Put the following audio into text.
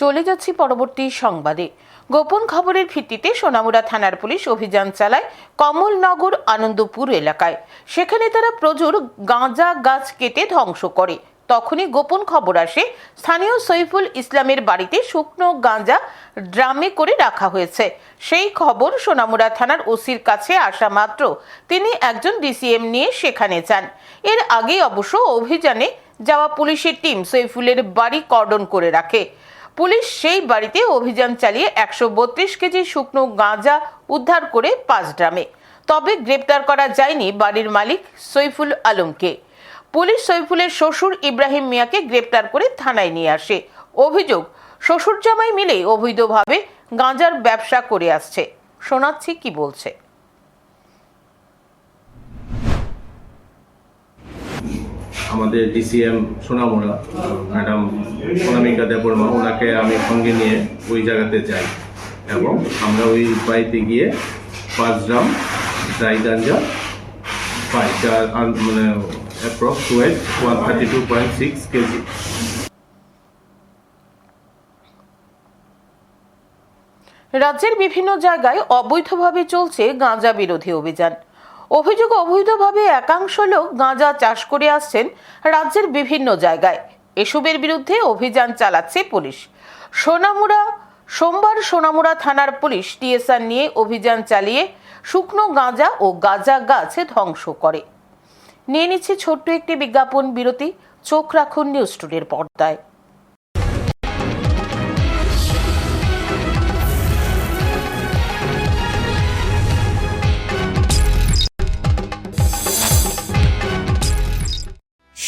চলে যাচ্ছি পরবর্তী সংবাদে। গোপন খবরের ভিত্তিতে সোনামুড়া থানার পুলিশ অভিযান চালায় কমলনগর আনন্দপুর এলাকায়। সেখানে তারা প্রচুর গাঁজা গাছ কেটে ধ্বংস করে। তখনই গোপন খবর আসে, স্থানীয় সৈফুল ইসলামের বাড়িতে শুকনো গাঁজা ড্রামে করে রাখা হয়েছে। সেই খবর সোনামুড়া থানার ওসির কাছে আসা মাত্র। তিনি একজন ডিসিএম নিয়ে সেখানে যান। এর আগেই অবশ্য অভিযানে যাওয়া পুলিশের টিম সৈফুলের বাড়ি কর্ডন করে রাখে। পুলিশ সেই বাড়িতে অভিযান চালিয়ে একশো বত্রিশ কেজি শুকনো গাঁজা উদ্ধার করে পাঁচ ড্রামে তবে গ্রেপ্তার করা যায়নি বাড়ির মালিক সৈফুল আলমকে। পুলিশ সৈফুলের শ্বশুর ইব্রাহিম মিয়াকে গ্রেপ্তার করে থানায় নিয়ে আসে। অভিযোগ শ্বশুর জামাই মিলে অবৈধভাবে গাঁজার ব্যবসা করে আসছে। শোনাচ্ছি কি বলছে। আমাদের ডিসিএম সোনামুড়া, ম্যাডাম সোনামিকা দেববর্মা, ওনাকে আমি সঙ্গে নিয়ে ওই জায়গাতে যাই। এবং আমরা ওই বাড়িতে গিয়ে পাঁচ গ্রাম ড্রাই গাঞ্জা পাই মানে approx weight one thirty two point six KG রাজ্যের বিভিন্ন জায়গায় অবৈধভাবে চলছে গাঁজা বিরোধী অভিযান। অভিযোগ অবৈধভাবে একাংশ লোক গাঁজা চাষ করে আসছেন রাজ্যের বিভিন্ন জায়গায়। এসবের বিরুদ্ধে অভিযান চালাচ্ছে পুলিশ। সোনামুড়া, সোমবার সোনামুড়া থানার পুলিশ টিএসআর নিয়ে অভিযান চালিয়ে শুকনো গাঁজা ও গাঁজা গাছ ধ্বংস করে। নিয়ে নিচ্ছে ছোট্ট একটি বিজ্ঞাপন বিরতি। চোখ রাখুন নিউজ টুডের পর্দায়।